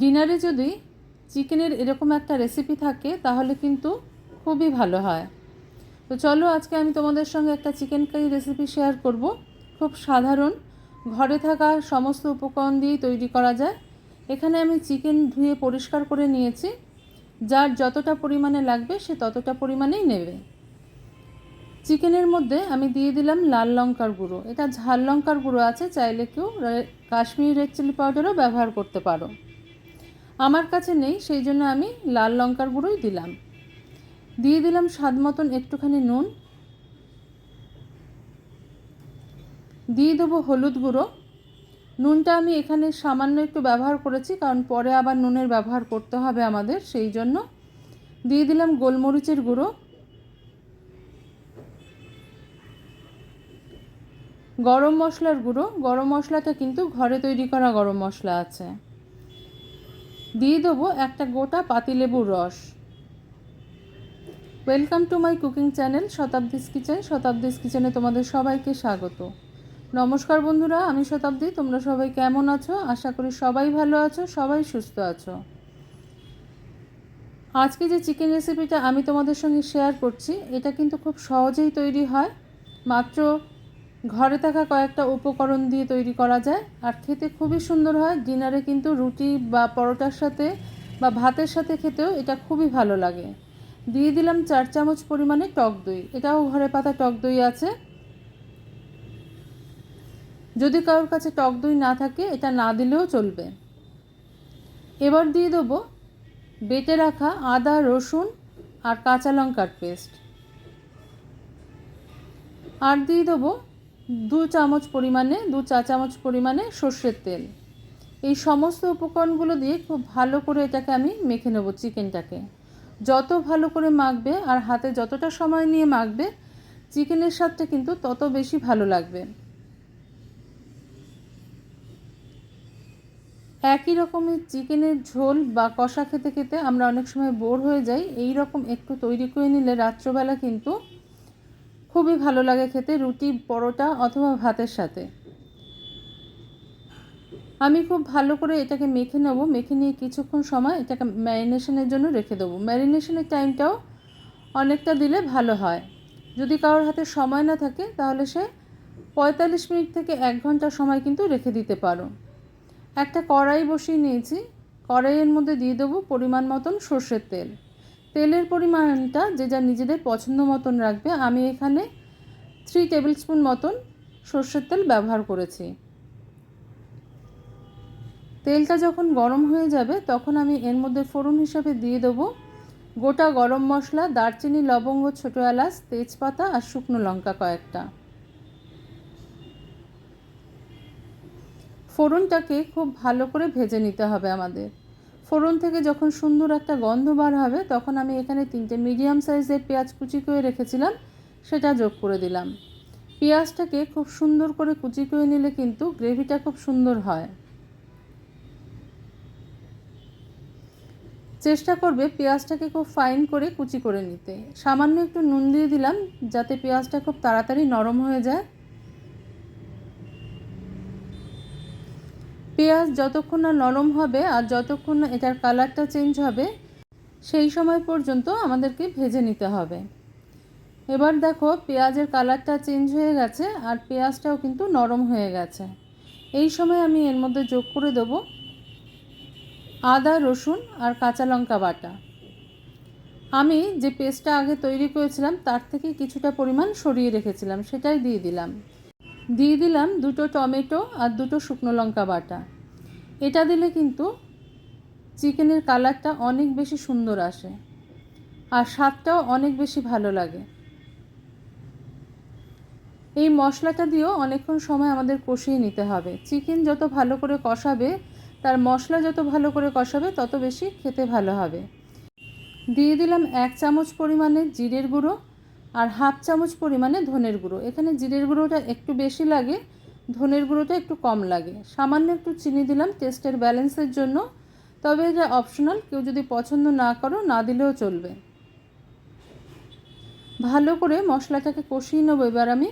ডিনারে যদি চিকেনের এরকম একটা রেসিপি থাকে, তাহলে কিন্তু খুবই ভালো হয়। তো চলো আজকে আমি তোমাদের সঙ্গে একটা চিকেন কারি রেসিপি শেয়ার করব। খুব সাধারণ, ঘরে থাকা সমস্ত উপকরণ দিয়েই তৈরি করা যায়। এখানে আমি চিকেন ধুয়ে পরিষ্কার করে নিয়েছি। যার যতটা পরিমাণে লাগবে, সে ততটা পরিমাণেই নেবে। চিকেনের মধ্যে আমি দিয়ে দিলাম লাল লঙ্কার গুঁড়ো। এটা ঝাল লঙ্কার গুঁড়ো আছে, চাইলে কেউ কাশ্মীরি রেড চিলি পাউডারও ব্যবহার করতে পারো। আমার কাছে নেই, সেই জন্য আমি লাল লঙ্কার গুঁড়োই দিলাম। দিয়ে দিলাম স্বাদ মতন একটুখানি নুন। দিয়ে দেবো হলুদ গুঁড়ো। নুনটা আমি এখানে সামান্য একটু ব্যবহার করেছি, কারণ পরে আবার নুনের ব্যবহার করতে হবে আমাদের, সেই জন্য। দিয়ে দিলাম গোলমরিচের গুঁড়ো। গরম মশলার গুঁড়ো। গরম মশলাটা কিন্তু ঘরে তৈরি করা গরম মশলা আছে। দিয়ে দেবো একটা গোটা পাতিলেবুর রস। Welcome to my cooking channel Shatabdi's kitchen Shatabdi's কিচেনে তোমাদের সবাইকে স্বাগত। নমস্কার বন্ধুরা, আমি শতাব্দী তোমরা সবাই কেমন আছো? আশা করি সবাই ভালো আছো, সবাই সুস্থ আছো। আজকে যে চিকেন রেসিপিটা আমি তোমাদের সঙ্গে শেয়ার করছি, এটা কিন্তু খুব সহজেই তৈরি হয়। মাত্র ঘরে থাকা কয়েকটা উপকরণ দিয়ে তৈরি করা যায়, আর খেতে খুবই সুন্দর হয়। ডিনারে কিন্তু রুটি বা পরোটার সাথে বা ভাতের সাথে খেতেও এটা খুবই ভালো লাগে। দিয়ে দিলাম চার চামচ পরিমাণে টক দই। এটাও ঘরে পাতা টক দই আছে। যদি কারোর কাছে টক দই না থাকে, এটা না দিলেও চলবে। এবার দিয়ে দেবো বেটে রাখা আদা, রসুন আর কাঁচা লঙ্কার পেস্ট। আর দিয়ে দেবো দু চামচ পরিমাণে, দু চা চামচ পরিমাণে সর্ষের তেল। এই সমস্ত উপকরণগুলো দিয়ে খুব ভালো করে এটাকে আমি মেখে নেব চিকেনটাকে। যত ভালো করে মাখবে আর হাতে যতটা সময় নিয়ে মাখবে, চিকেনের স্বাদটা কিন্তু তত বেশি ভালো লাগবে। একই রকমের চিকেনের ঝোল বা কষা খেতে খেতে আমরা অনেক সময় বোর হয়ে যাই এই রকম একটু তৈরি করে নিলে রাত্রবেলা কিন্তু খুবই ভালো লাগে খেতে, রুটি, পরোটা অথবা ভাতের সাথে। আমি খুব ভালো করে এটাকে মেখে নেব, মেখে নিয়ে কিছুক্ষণ সময় এটাকে ম্যারিনেশনের জন্য রেখে দেবো। ম্যারিনেশনের টাইমটাও অনেকটা দিলে ভালো হয়। যদি কারোর হাতে সময় না থাকে, তাহলে সে পঁয়তাল্লিশ মিনিট থেকে এক ঘণ্টা সময় কিন্তু রেখে দিতে পারো। একটা কড়াই বসিয়ে নিয়েছি। কড়াইয়ের মধ্যে দিয়ে দেবো পরিমাণ মতন সর্ষের তেল। তেলের পরিমাণটা যে যা নিজেদের পছন্দ মতন রাখবে, আমি এখানে থ্রি টেবিল স্পুন মতন সর্ষের তেল ব্যবহার করেছি। তেলটা যখন গরম হয়ে যাবে, তখন আমি এর মধ্যে ফোড়ন হিসাবে দিয়ে দেবো গোটা গরম মশলা, দারচিনি, লবঙ্গ, ছোটো এলাচ, তেজপাতা আর শুকনো লঙ্কা কয়েকটা। ফোড়নটাকে খুব ভালো করে ভেজে নিতে হবে আমাদের। ফোড়ন থেকে যখন সুন্দর একটা গন্ধ বার হবে, তখন আমি এখানে তিনটে মিডিয়াম সাইজের পেঁয়াজ কুচি করে রেখেছিলাম, সেটা যোগ করে দিলাম। পেঁয়াজটাকে খুব সুন্দর করে কুচি করে নিলে কিন্তু গ্রেভিটা খুব সুন্দর হয়। চেষ্টা করবে পেঁয়াজটাকে খুব ফাইন করে কুচি করে নিতে। সামান্য একটু নুন দিয়ে দিলাম, যাতে পেঁয়াজটা খুব তাড়াতাড়ি নরম হয়ে যায়। পেঁয়াজ যতক্ষণ না নরম হবে আর যতক্ষণ না এটার কালারটা চেঞ্জ হবে, সেই সময় পর্যন্ত আমাদেরকে ভেজে নিতে হবে। এবার দেখো পেঁয়াজের কালারটা চেঞ্জ হয়ে গেছে আর পেঁয়াজটাও কিন্তু নরম হয়ে গেছে। এই সময় আমি এর মধ্যে যোগ করে দেব আদা, রসুন আর কাঁচা লঙ্কা বাটা। আমি যে পেস্টটা আগে তৈরি করেছিলাম তার থেকে কিছুটা পরিমাণ সরিয়ে রেখেছিলাম, সেটাই দিয়ে দিলাম। দিয়ে দিলাম দুটো টমেটো আর দুটো শুকনো লঙ্কা বাটা। এটা দিলে কিন্তু চিকেনের কালারটা অনেক বেশি সুন্দর আসে আর স্বাদটাও অনেক বেশি ভালো লাগে। এই মশলাটা দিয়েও অনেকক্ষণ সময় আমাদের কষিয়ে নিতে হবে। চিকেন যত ভালো করে কষাবে, তার মশলা যত ভালো করে কষাবে, তত বেশি খেতে ভালো হবে। দিয়ে দিলাম এক চামচ পরিমাণে জিরের গুঁড়ো আর হাফ চামচ পরিমাণে ধনের গুঁড়ো। এখানে জিরের গুঁড়োটা একটু বেশি লাগে, ধনের গুঁড়োটা একটু কম লাগে। সামান্য একটু চিনি দিলাম টেস্টের ব্যালেন্সের জন্য। তবে এটা অপশনাল, কেউ যদি পছন্দ না করো, না দিলেও চলবে। ভালো করে মশলাটাকে কষিয়ে নেব এবার আমি।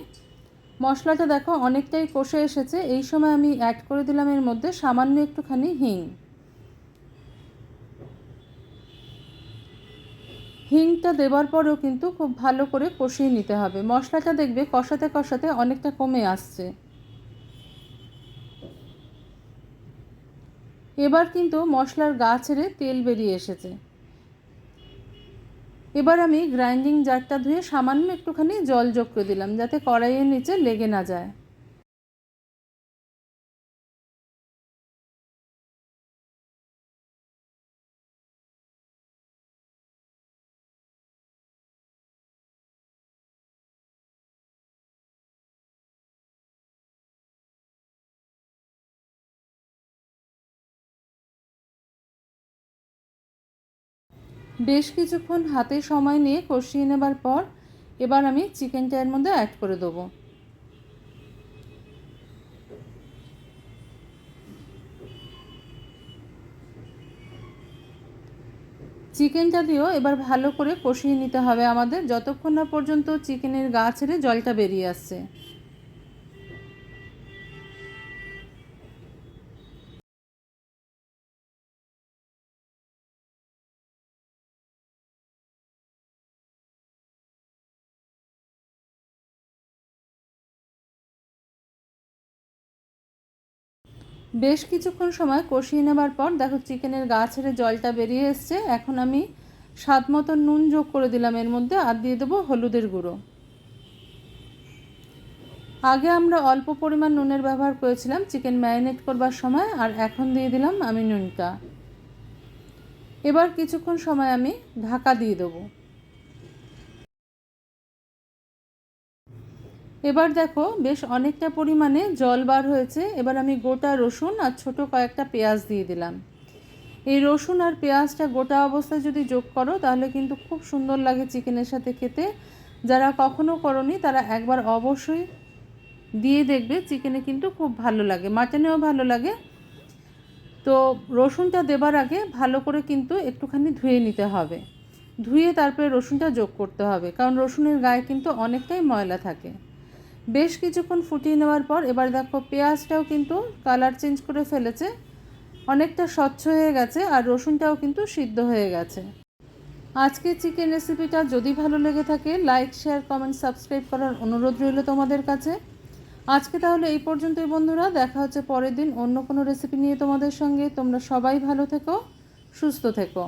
মশলাটা দেখো অনেকটাই কষে এসেছে। এই সময় আমি অ্যাড করে দিলাম এর মধ্যে সামান্য একটুখানি হিং। হিংটা দেওয়ার পরেও কিন্তু খুব ভালো করে কষিয়ে নিতে হবে। মশলাটা দেখবে কষাতে কষাতে অনেকটা কমে আসছে। এবার কিন্তু মশলার গা ছেড়ে তেল বেরিয়ে এসেছে। এবার আমি গ্রাইন্ডিং জারটা ধুয়ে সামান্য একটুখানি জল যোগ করে দিলাম যাতে কড়াইয়ের নিচে লেগে না যায়। বেশ কিছুক্ষণ হাতে সময় নিয়ে কষিয়ে নেবার পর এবার আমি চিকেনটা এর মধ্যে অ্যাড করে দেবো। চিকেনটা দিয়েও এবার ভালো করে কষিয়ে নিতে হবে আমাদের, যতক্ষণ না পর্যন্ত চিকেনের গা ছেড়ে জলটা বেরিয়ে আসছে। বেশ কিছুক্ষণ সময় কষিয়ে নেবার পর দেখো চিকেনের গা ছেড়ে জলটা বেরিয়ে এসছে। এখন আমি স্বাদ মতো নুন যোগ করে দিলাম। এর মধ্যে আর দিয়ে দেবো হলুদের গুঁড়ো। আগে আমরা অল্প পরিমাণ নুনের ব্যবহার করেছিলাম, চিকেন ম্যারিনেট করবার সময়, আর এখন দিয়ে দিলাম আমি নুনটা। এবার কিছুক্ষণ সময় আমি ঢাকা দিয়ে দেবো। এবার দেখো বেশ অনেকটা পরিমাণে জল বার হয়েছে। এবার আমি গোটা রসুন আর ছোট কয়েকটা পেঁয়াজ দিয়ে দিলাম। এই রসুন আর পেঁয়াজটা গোটা অবস্থায় যদি যোগ করো, তাহলে কিন্তু খুব সুন্দর লাগে চিকেনের সাথে খেতে। যারা কখনো করনি, তারা একবার অবশ্যই দিয়ে দেখবে, চিকেনে কিন্তু খুব ভালো লাগে, মাটনেও ভালো লাগে। তো রসুনটা দেবার আগে ভালো করে কিন্তু একটুখানি ধুয়ে নিতে হবে। ধুয়ে তারপরে রসুনটা যোগ করতে হবে, কারণ রসুনের গায়ে কিন্তু অনেকটাই ময়লা থাকে। বেশ কিছুক্ষণ ফুটিয়ে নেওয়ার পর, এবার দেখো পেঁয়াজটাও কিন্তু কালার চেঞ্জ করে ফেলেছে। অনেকটা স্বচ্ছ হয়ে গেছে আর রসুনটাও কিন্তু সিদ্ধ হয়ে গেছে। আজকে চিকেন রেসিপিটা যদি ভালো লেগে থাকে, লাইক, শেয়ার, কমেন্ট, সাবস্ক্রাইব করার অনুরোধ রইল তোমাদের কাছে। আজকে তাহলে এই পর্যন্তই বন্ধুরা, দেখা হচ্ছে পরের দিন অন্য কোনো রেসিপি নিয়ে তোমাদের সঙ্গে। তোমরা সবাই ভালো থেকো, সুস্থ থেকো।